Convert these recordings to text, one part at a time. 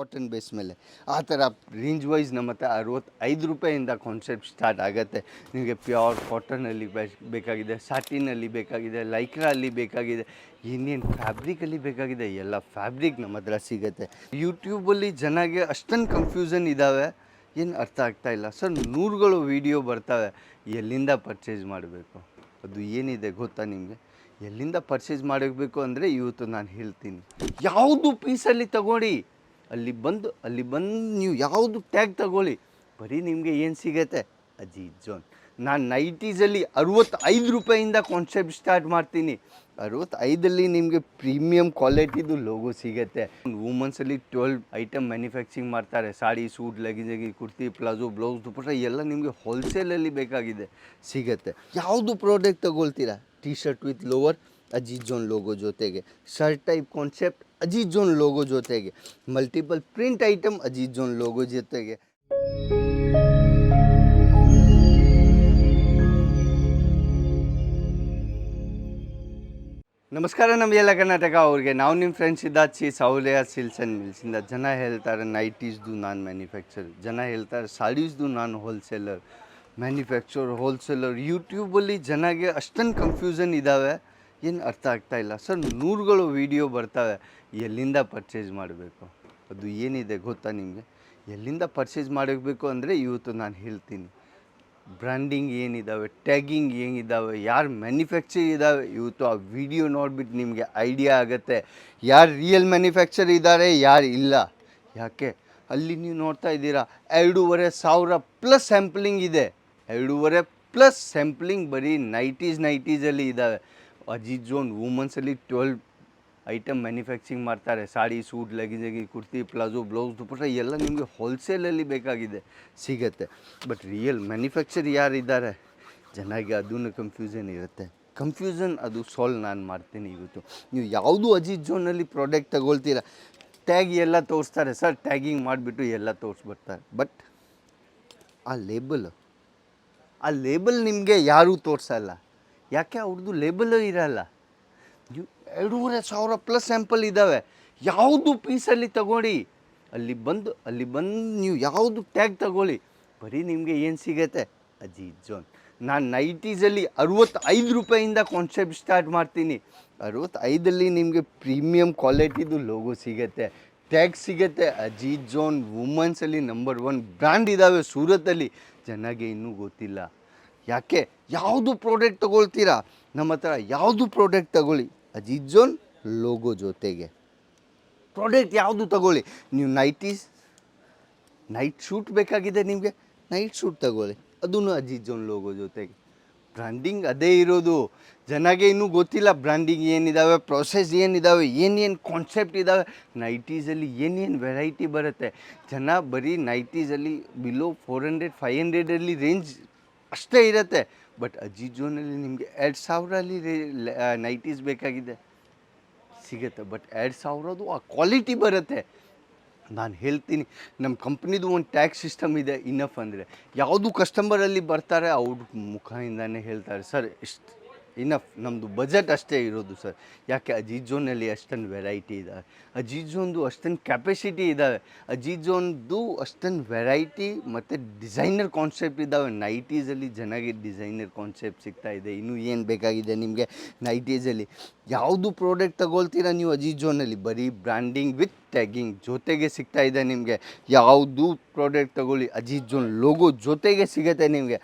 Cotton base ಮೇಲೆ. ಆ ಥರ ರೇಂಜ್ ವೈಸ್ ನಮ್ಮ ಹತ್ರ ಅರವತ್ತೈದು ರೂಪಾಯಿಂದ ಕಾನ್ಸೆಪ್ಟ್ ಸ್ಟಾರ್ಟ್ ಆಗುತ್ತೆ. ನಿಮಗೆ ಪ್ಯೂರ್ ಕಾಟನಲ್ಲಿ ಬೇಕಾಗಿದೆ ಸಾಟಿನಲ್ಲಿ ಬೇಕಾಗಿದೆ ಲೈಕ್ರಲ್ಲಿ ಬೇಕಾಗಿದೆ, ಇನ್ನೇನು ಫ್ಯಾಬ್ರಿಕಲ್ಲಿ ಬೇಕಾಗಿದೆ, ಎಲ್ಲ ಫ್ಯಾಬ್ರಿಕ್ ನಮ್ಮ ಹತ್ರ ಸಿಗುತ್ತೆ. ಯೂಟ್ಯೂಬಲ್ಲಿ ಜನಗೆ ಅಷ್ಟೊಂದು ಕನ್ಫ್ಯೂಷನ್ ಇದ್ದಾವೆ ಏನು ಅರ್ಥ ಆಗ್ತಾ ಇಲ್ಲ. ಸರ್, ನೂರುಗಳು ವೀಡಿಯೋ ಬರ್ತವೆ. ಎಲ್ಲಿಂದ ಪರ್ಚೇಸ್ ಮಾಡಬೇಕು? ಅದು ಏನಿದೆ ಗೊತ್ತಾ ನಿಮಗೆ? ಎಲ್ಲಿಂದ ಪರ್ಚೇಸ್ ಮಾಡಬೇಕು ಅಂದರೆ ಇವತ್ತು ನಾನು ಹೇಳ್ತೀನಿ. ಯಾವುದು ಪೀಸಲ್ಲಿ ತಗೊಳ್ಳಿ? ಅಲ್ಲಿ ಬಂದು ಅಲ್ಲಿ ಬಂದು ನೀವು ಯಾವುದು ಟ್ಯಾಗ್ ತಗೊಳ್ಳಿ, ಬರೀ ನಿಮಗೆ ಏನು ಸಿಗತ್ತೆ? ಅಜೀತ್ ಜೋನ್. ನಾನು ನೈಟೀಸಲ್ಲಿ ಅರವತ್ತೈದು ರೂಪಾಯಿಂದ ಕಾನ್ಸೆಪ್ಟ್ ಸ್ಟಾರ್ಟ್ ಮಾಡ್ತೀನಿ. ಅರವತ್ತೈದಲ್ಲಿ ನಿಮಗೆ ಪ್ರೀಮಿಯಂ ಕ್ವಾಲಿಟಿದು ಲೋಗೋ ಸಿಗುತ್ತೆ. ವುಮನ್ಸಲ್ಲಿ ಟ್ವೆಲ್ ಐಟಮ್ ಮ್ಯಾನುಫ್ಯಾಕ್ಚರಿಂಗ್ ಮಾಡ್ತಾರೆ. ಸಾಡಿ, ಸೂಟ್ ಲಗಿಜಗಿ ಕುರ್ತಿ, ಪ್ಲಾಜೋ ಬ್ಲೌಸ್ ದುಪಟ್ಟ, ಎಲ್ಲ ನಿಮಗೆ ಹೋಲ್ಸೇಲಲ್ಲಿ ಬೇಕಾಗಿದೆ, ಸಿಗುತ್ತೆ. ಯಾವುದು product ತಗೊಳ್ತೀರಾ? T shirt with lower Aziz zone logo ಜೊತೆಗೆ. Shirt type concept Ajit zone logo ಜೊತೆಗೆ. Multiple print item Ajit zone logo ಜೊತೆಗೆ. ನಮಸ್ಕಾರ ನಮ್ಮ ಎಲ್ಲ ಕರ್ನಾಟಕ. ಅವ್ರಿಗೆ ನಾವು ನಿಮ್ಮ ಫ್ರೆಂಡ್ಸ್ ಸಿ ಸೌಲಯ, ಸಿಲ್ಸ್ ಆ್ಯಂಡ್ ಮಿಲ್ಸಿಂದ ಜನ ಹೇಳ್ತಾರೆ ನೈಟೀಸ್ದು ನಾನು ಮ್ಯಾನುಫ್ಯಾಕ್ಚರ್ ಜನ ಹೇಳ್ತಾರೆ ಸಾಡೀಸ್ದು ನಾನು ಹೋಲ್ಸೇಲರ್ ಮ್ಯಾನುಫ್ಯಾಕ್ಚರ್ ಹೋಲ್ಸೇಲರ್ ಯೂಟ್ಯೂಬಲ್ಲಿ ಜನಗೆ ಅಷ್ಟೊಂದು ಕನ್ಫ್ಯೂಷನ್ ಇದ್ದಾವೆ ಏನು ಅರ್ಥ ಆಗ್ತಾ ಇಲ್ಲ. ಸರ್, ನೂರುಗಳು ವಿಡಿಯೋ ಬರ್ತವೆ. ಎಲ್ಲಿಂದ ಪರ್ಚೇಸ್ ಮಾಡಬೇಕು? ಅದು ಏನಿದೆ ಗೊತ್ತಾ ನಿಮಗೆ? ಎಲ್ಲಿಂದ ಪರ್ಚೇಸ್ ಮಾಡಬೇಕು ಅಂದರೆ ಇವತ್ತು ನಾನು ಹೇಳ್ತೀನಿ. ಬ್ರ್ಯಾಂಡಿಂಗ್ ಏನಿದ್ದಾವೆ ಟ್ಯಾಗಿಂಗ್ ಏನಿದ್ದಾವೆ ಯಾರು ಮ್ಯಾನುಫ್ಯಾಕ್ಚರ್ ಇದ್ದಾವೆ ಇವತ್ತು ಆ ವಿಡಿಯೋ ನೋಡಿಬಿಟ್ಟು ನಿಮಗೆ ಐಡಿಯಾ ಆಗುತ್ತೆ. ಯಾರು ರಿಯಲ್ ಮ್ಯಾನುಫ್ಯಾಕ್ಚರ್ ಇದ್ದಾರೆ ಯಾರು ಇಲ್ಲ. ಯಾಕೆ? ಅಲ್ಲಿ ನೀವು ನೋಡ್ತಾ ಇದ್ದೀರಾ, ಎರಡೂವರೆ ಸಾವಿರ ಪ್ಲಸ್ ಸ್ಯಾಂಪ್ಲಿಂಗ್ ಇದೆ. ಎರಡೂವರೆ ಪ್ಲಸ್ ಸ್ಯಾಂಪ್ಲಿಂಗ್ ಬರೀ ನೈಟೀಸ್ ನೈಟೀಸಲ್ಲಿ ಇದ್ದಾವೆ ಅಜಿತ್ ಜೋನ್ ವುಮನ್ಸಲ್ಲಿ ಟ್ವೆಲ್ ಐಟಮ್ ಮ್ಯಾನುಫ್ಯಾಕ್ಚರಿಂಗ್ ಮಾಡ್ತಾರೆ. ಸಾಡಿ, ಸೂಟ್ ಲಗಿಜಗಿ ಕುರ್ತಿ, ಪ್ಲಾಜೋ ಬ್ಲೌಸ್ ದುಪಟ್ಟ ಎಲ್ಲ ನಿಮಗೆ ಹೋಲ್ಸೇಲಲ್ಲಿ ಬೇಕಾಗಿದೆ, ಸಿಗತ್ತೆ. ಬಟ್ ರಿಯಲ್ ಮ್ಯಾನುಫ್ಯಾಕ್ಚರ್ ಯಾರಿದ್ದಾರೆ? ಚೆನ್ನಾಗಿ ಅದನ್ನು ಕನ್ಫ್ಯೂಷನ್ ಇರುತ್ತೆ. ಕನ್ಫ್ಯೂಷನ್ ಅದು ಸಾಲ್ವ್ ನಾನು ಮಾಡ್ತೀನಿ ಇವತ್ತು. ನೀವು ಯಾವುದು ಅಜಿತ್ ಜೋನಲ್ಲಿ ಪ್ರಾಡಕ್ಟ್ ತಗೊಳ್ತೀರ? ಟ್ಯಾಗ್ ಎಲ್ಲ ತೋರಿಸ್ತಾರೆ. ಸರ್ ಟ್ಯಾಗಿಂಗ್ ಮಾಡಿಬಿಟ್ಟು ಎಲ್ಲ ತೋರಿಸ್ಬಿಡ್ತಾರೆ. ಬಟ್ ಆ ಲೇಬಲ್ ಆ ಲೇಬಲ್ ನಿಮಗೆ ಯಾರೂ ತೋರಿಸಲ್ಲ. ಯಾಕೆ ಅವ್ರದ್ದು ಲೇಬಲ್ ಇರಲ್ಲ? ಎರಡೂವರೆ ಸಾವಿರ ಪ್ಲಸ್ ಸ್ಯಾಂಪಲ್ ಇದ್ದಾವೆ ಯಾವುದು ಪೀಸಲ್ಲಿ ತಗೊಳ್ಳಿ. ಅಲ್ಲಿ ಬಂದು ಅಲ್ಲಿ ಬಂದು ನೀವು ಯಾವುದು ಟ್ಯಾಗ್ ತಗೊಳ್ಳಿ. ಬರೀ ನಿಮಗೆ ಏನು ಸಿಗತ್ತೆ? ಅಜೀತ್ ಜೋನ್. ನಾನು ನೈಟೀಸಲ್ಲಿ ಅರವತ್ತೈದು ರೂಪಾಯಿಂದ ಕಾನ್ಸೆಪ್ಟ್ ಸ್ಟಾರ್ಟ್ ಮಾಡ್ತೀನಿ. ಅರವತ್ತೈದಲ್ಲಿ ನಿಮಗೆ ಪ್ರೀಮಿಯಂ ಕ್ವಾಲಿಟಿದು ಲೋಗೋ ಸಿಗತ್ತೆ. ಟ್ಯಾಗ್ ಸಿಗತ್ತೆ. ಅಜೀತ್ ಜೋನ್ ವುಮನ್ಸಲ್ಲಿ ನಂಬರ್ ಒನ್ ಬ್ರ್ಯಾಂಡ್ ಇದ್ದಾವೆ ಸೂರತ್ತಲ್ಲಿ. ಚೆನ್ನಾಗಿ ಇನ್ನೂ ಗೊತ್ತಿಲ್ಲ. ಯಾಕೆ? ಯಾವುದು ಪ್ರಾಡಕ್ಟ್ ತಗೊಳ್ತೀರಾ? ನಮ್ಮ ಹತ್ರ ಯಾವುದು ಪ್ರಾಡಕ್ಟ್ ತಗೊಳ್ಳಿ? ಅಜಿಜೋನ್ ಜೋನ್ ಲೋಗೋ ಜೊತೆಗೆ. ಪ್ರಾಡಕ್ಟ್ ಯಾವುದು ತಗೊಳ್ಳಿ? ನೀವು ನೈಟೀಸ್ ನೈಟ್ ಶೂಟ್ ಬೇಕಾಗಿದೆ ನಿಮಗೆ? ನೈಟ್ ಶೂಟ್ ತಗೊಳ್ಳಿ. ಅದೂ ಅಜಿಜೋನ್ ಜೋನ್ ಲೋಗೋ ಜೊತೆಗೆ. ಬ್ರ್ಯಾಂಡಿಂಗ್ ಅದೇ ಇರೋದು. ಜನಗೆ ಇನ್ನೂ ಗೊತ್ತಿಲ್ಲ ಬ್ರ್ಯಾಂಡಿಂಗ್ ಏನಿದ್ದಾವೆ ಪ್ರೊಸೆಸ್ ಏನಿದ್ದಾವೆ ಏನೇನು ಕಾನ್ಸೆಪ್ಟ್ ಇದ್ದಾವೆ ನೈಟೀಸಲ್ಲಿ ಏನೇನು ವೆರೈಟಿ ಬರುತ್ತೆ? ಜನ ಬರೀ ನೈಟೀಸಲ್ಲಿ ಬಿಲೋ ಫೋರ್ ಹಂಡ್ರೆಡ್ ಫೈವ್ ಹಂಡ್ರೆಡಲ್ಲಿ ರೇಂಜ್ ಅಷ್ಟೇ ಇರುತ್ತೆ. ಬಟ್ ಅಜ್ಜಿ ಜೋನಲ್ಲಿ ನಿಮಗೆ ಎರಡು ಸಾವಿರಲ್ಲಿ ನೈಟೀಸ್ ಬೇಕಾಗಿದೆ. ಸಿಗುತ್ತೆ. ಬಟ್ ಎರಡು ಸಾವಿರದು ಆ ಕ್ವಾಲಿಟಿ ಬರುತ್ತೆ. ನಾನು ಹೇಳ್ತೀನಿ ನಮ್ಮ ಕಂಪ್ನಿದು ಒಂದು ಟ್ಯಾಕ್ಸ್ ಸಿಸ್ಟಮ್ ಇದೆ ಇನಫ್ ಅಂದರೆ. ಯಾವುದು ಕಸ್ಟಮರಲ್ಲಿ ಬರ್ತಾರೆ, ಅವ್ರ ಮುಖದಿಂದನೇ ಹೇಳ್ತಾರೆ. ಸರ್, ಇಷ್ಟು ಇನಫ್ ನಮ್ಮದು ಬಜೆಟ್ ಅಷ್ಟೇ ಇರೋದು ಸರ್ ಯಾಕೆ ಅಜೀತ್ ಝೋನಲ್ಲಿ ಅಷ್ಟೊಂದು ವೆರೈಟಿ ಇದ್ದಾವೆ ಅಜೀತ್ ಝೋನ್ದು ಅಷ್ಟೊಂದು ಕೆಪಾಸಿಟಿ ಇದ್ದಾವೆ ಅಜೀತ್ ಝೋನ್ದು ಅಷ್ಟೊಂದು ವೆರೈಟಿ ಮತ್ತು ಡಿಸೈನರ್ ಕಾನ್ಸೆಪ್ಟ್ ಇದ್ದಾವೆ ನೈಟೀಸಲ್ಲಿ ಚೆನ್ನಾಗಿ ಡಿಸೈನರ್ ಕಾನ್ಸೆಪ್ಟ್ ಸಿಗ್ತಾ ಇದೆ. ಇನ್ನೂ ಏನು ಬೇಕಾಗಿದೆ ನಿಮಗೆ ನೈಟೀಸಲ್ಲಿ ಯಾವುದು ಪ್ರಾಡಕ್ಟ್ ತಗೊಳ್ತೀರಾ ನೀವು ಅಜೀತ್ ಝೋನಲ್ಲಿ ಬರೀ ಬ್ರ್ಯಾಂಡಿಂಗ್ ವಿತ್ ಟ್ಯಾಗಿಂಗ್ ಜೊತೆಗೆ ಸಿಗ್ತಾ ಇದೆ ನಿಮಗೆ. ಯಾವುದು ಪ್ರಾಡಕ್ಟ್ ತಗೊಳ್ಳಿ ಅಜೀತ್ ಜೋನ್ ಲೋಗೋ ಜೊತೆಗೆ ಸಿಗುತ್ತೆ ನಿಮಗೆ.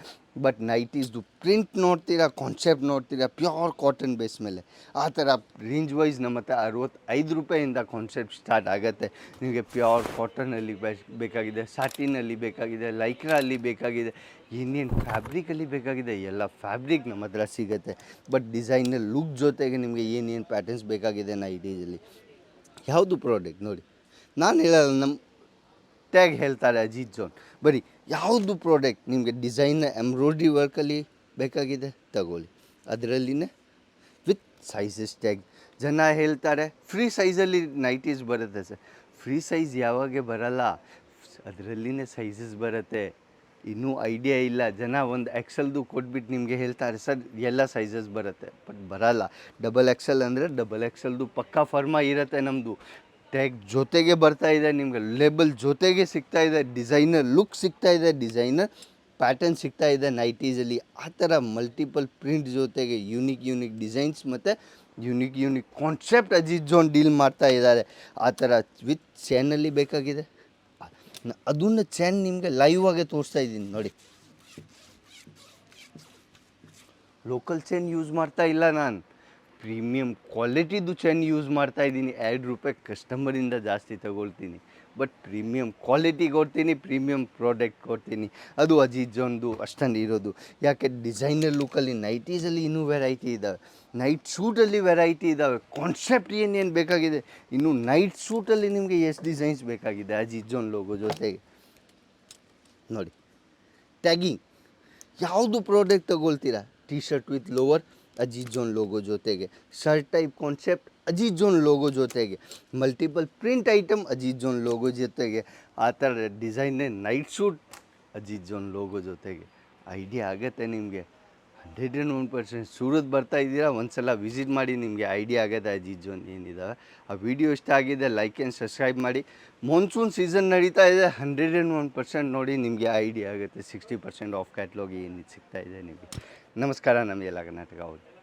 ಬಟ್ ನೈಟೀಸ್ದು ಪ್ರಿಂಟ್ ನೋಡ್ತೀರಾ ಕಾನ್ಸೆಪ್ಟ್ ನೋಡ್ತೀರಾ ಪ್ಯೂರ್ ಕಾಟನ್ ಬೇಸ್ ಮೇಲೆ. ಆ ಥರ ರೇಂಜ್ ವೈಸ್ ನಮ್ಮ ಹತ್ರ ಅರವತ್ತೈದು ರೂಪಾಯಿಂದ ಕಾನ್ಸೆಪ್ಟ್ ಸ್ಟಾರ್ಟ್ ಆಗುತ್ತೆ. ನಿಮಗೆ ಪ್ಯೂರ್ ಕಾಟನಲ್ಲಿ ಬೇಕಾಗಿದೆ ಸಾಟಿನಲ್ಲಿ ಬೇಕಾಗಿದೆ ಲೈಕ್ರಲ್ಲಿ ಬೇಕಾಗಿದೆ ಇನ್ನೇನು ಫ್ಯಾಬ್ರಿಕಲ್ಲಿ ಬೇಕಾಗಿದೆ, ಎಲ್ಲ ಫ್ಯಾಬ್ರಿಕ್ ನಮ್ಮ ಹತ್ರ ಸಿಗುತ್ತೆ. ಬಟ್ ಡಿಸೈನರ್ ಲುಕ್ ಜೊತೆಗೆ ನಿಮಗೆ ಏನೇನು ಪ್ಯಾಟರ್ನ್ಸ್ ಬೇಕಾಗಿದೆ ನೈಟೀಸಲ್ಲಿ ಯಾವುದು ಪ್ರಾಡಕ್ಟ್ ನೋಡಿ. ನಾನು ಹೇಳಲ್ಲ ನಮ್ಮ ಟ್ಯಾಗ್ ಹೇಳ್ತಾರೆ ಅಜಿತ್ ಜೋನ್ ಬರೀ ಯಾವುದು ಪ್ರಾಡಕ್ಟ್ ನಿಮಗೆ ಡಿಸೈನ್ ಎಂಬ್ರಾಯ್ಡ್ರಿ ವರ್ಕಲ್ಲಿ ಬೇಕಾಗಿದೆ? ತಗೊಳ್ಳಿ. ಅದರಲ್ಲಿನೇ ವಿತ್ ಸೈಜಸ್ ಟ್ಯಾಗ್ ಜನ ಹೇಳ್ತಾರೆ ಫ್ರೀ ಸೈಜಲ್ಲಿ ನೈಟೀಸ್ ಬರುತ್ತೆ ಸರ್. ಫ್ರೀ ಸೈಜ್ ಯಾವಾಗ ಬರಲ್ಲ? ಅದರಲ್ಲಿನೇ ಸೈಜಸ್ ಬರುತ್ತೆ. ಇನ್ನೂ ಐಡಿಯಾ ಇಲ್ಲ. ಜನ ಒಂದು ಎಕ್ಸಲ್ದು ಕೊಟ್ಬಿಟ್ಟು ನಿಮಗೆ ಹೇಳ್ತಾರೆ, ಸರ್, ಎಲ್ಲ ಸೈಜಸ್ ಬರುತ್ತೆ. ಬಟ್ ಬರಲ್ಲ. ಡಬಲ್ ಎಕ್ಸೆಲ್ ಅಂದರೆ ಡಬಲ್ ಎಕ್ಸಲ್ದು ಪಕ್ಕಾ ಫರ್ಮ ಇರುತ್ತೆ ನಮ್ಮದು ಟ್ಯಾಗ್ ಜೊತೆಗೆ ಬರ್ತಾ ಇದೆ, ನಿಮಗೆ ಲೇಬಲ್ ಜೊತೆಗೆ ಸಿಗ್ತಾ ಇದೆ ಡಿಸೈನರ್ ಲುಕ್ ಸಿಗ್ತಾ ಇದೆ ಡಿಸೈನರ್ ಪ್ಯಾಟರ್ನ್ ಸಿಗ್ತಾ ಇದೆ ನೈಟೀಸಲ್ಲಿ ಆ ಥರ ಮಲ್ಟಿಪಲ್ ಪ್ರಿಂಟ್ ಜೊತೆಗೆ ಯುನಿಕ್ ಯೂನಿಕ್ ಡಿಸೈನ್ಸ್ ಮತ್ತು unique unique concept Ajit zone deal ಮಾಡ್ತಾ ಇದ್ದಾರೆ. ಆ ಥರ ವಿತ್ ಚೈನಲ್ಲಿ ಬೇಕಾಗಿದೆ. ಅದನ್ನು ಅದನ್ನ ಚೈನ್ ನಿಮಗೆ ಲೈವ್ ಆಗಿ ತೋರಿಸ್ತಾ ಇದ್ದೀನಿ, ನೋಡಿ. ಲೋಕಲ್ ಚೈನ್ ಯೂಸ್ ಮಾಡ್ತಾ ಇಲ್ಲ ನಾನು. ಪ್ರೀಮಿಯಮ್ ಕ್ವಾಲಿಟಿದು ಚೆನ್ ಯೂಸ್ ಮಾಡ್ತಾ ಇದ್ದೀನಿ. ಎರಡು ರೂಪಾಯಿ ಕಸ್ಟಮರಿಂದ ಜಾಸ್ತಿ ತಗೊಳ್ತೀನಿ. ಬಟ್ ಪ್ರೀಮಿಯಮ್ ಕ್ವಾಲಿಟಿ ಕೊಡ್ತೀನಿ ಪ್ರೀಮಿಯಮ್ ಪ್ರಾಡಕ್ಟ್ ಕೊಡ್ತೀನಿ. ಅದು ಅಜೀಜೊಂದು ಅಷ್ಟೊಂದು ಇರೋದು. ಯಾಕೆ ಡಿಸೈನರ್ ಲುಕ್ಕಲ್ಲಿ, ನೈಟೀಸಲ್ಲಿ ಇನ್ನೂ ವೆರೈಟಿ ಇದ್ದಾವೆ ನೈಟ್ ಸೂಟಲ್ಲಿ ವೆರೈಟಿ ಇದ್ದಾವೆ ಕಾನ್ಸೆಪ್ಟ್ ಏನೇನು ಬೇಕಾಗಿದೆ? ಇನ್ನು ನೈಟ್ ಸೂಟಲ್ಲಿ ನಿಮಗೆ ಎಷ್ಟು ಡಿಸೈನ್ಸ್ ಬೇಕಾಗಿದೆ ಅಜೀಜೊನ್ ಜೋನ್ ಲೋಗೋ ಜೊತೆಗೆ. ನೋಡಿ. ಟ್ಯಾಗಿಂಗ್. ಯಾವುದು product ತಗೊಳ್ತೀರಾ? T shirt with lower Ajith zone logo ಜೊತೆಗೆ shirt type concept Aziz zone logo ಜೊತೆಗೆ multiple print item Aziz zone logo ಜೊತೆಗೆ ಆ ಥರ ಡಿಸೈನೇ night suit Ajith zone logo ಜೊತೆಗೆ ಐಡಿಯಾ ಆಗುತ್ತೆ ನಿಮಗೆ hundred and one percent Surat ಬರ್ತಾ ಇದ್ದೀರಾ ಒಂದ್ಸಲ ವಿಸಿಟ್ ಮಾಡಿ ನಿಮಗೆ ಐಡಿಯಾ ಆಗುತ್ತೆ ಅಜೀಜ್ ಜೋನ್ ಏನಿದ್ದಾವೆ ಆ ವಿಡಿಯೋ ಇಷ್ಟ ಆಗಿದೆ ಲೈಕ್ ಆ್ಯಂಡ್ ಸಬ್ಸ್ಕ್ರೈಬ್ ಮಾಡಿ ಮಾನ್ಸೂನ್ ಸೀಸನ್ ನಡೀತಾ ಇದೆ ಹಂಡ್ರೆಡ್ ಆ್ಯಂಡ್ ಒನ್ ಪರ್ಸೆಂಟ್ ನೋಡಿ ನಿಮಗೆ ಐಡಿಯಾ ಆಗುತ್ತೆ ಸಿಕ್ಸ್ಟಿ ಪರ್ಸೆಂಟ್ ಆಫ್ ಕ್ಯಾಟ್ಲಾಗ್ ಏನಿದು ಸಿಗ್ತಾ ಇದೆ ನಿಮಗೆ ನಮಸ್ಕಾರ ನಮಗೆಲ್ಲ ಕರ್ನಾಟಕ ಅವ್ರು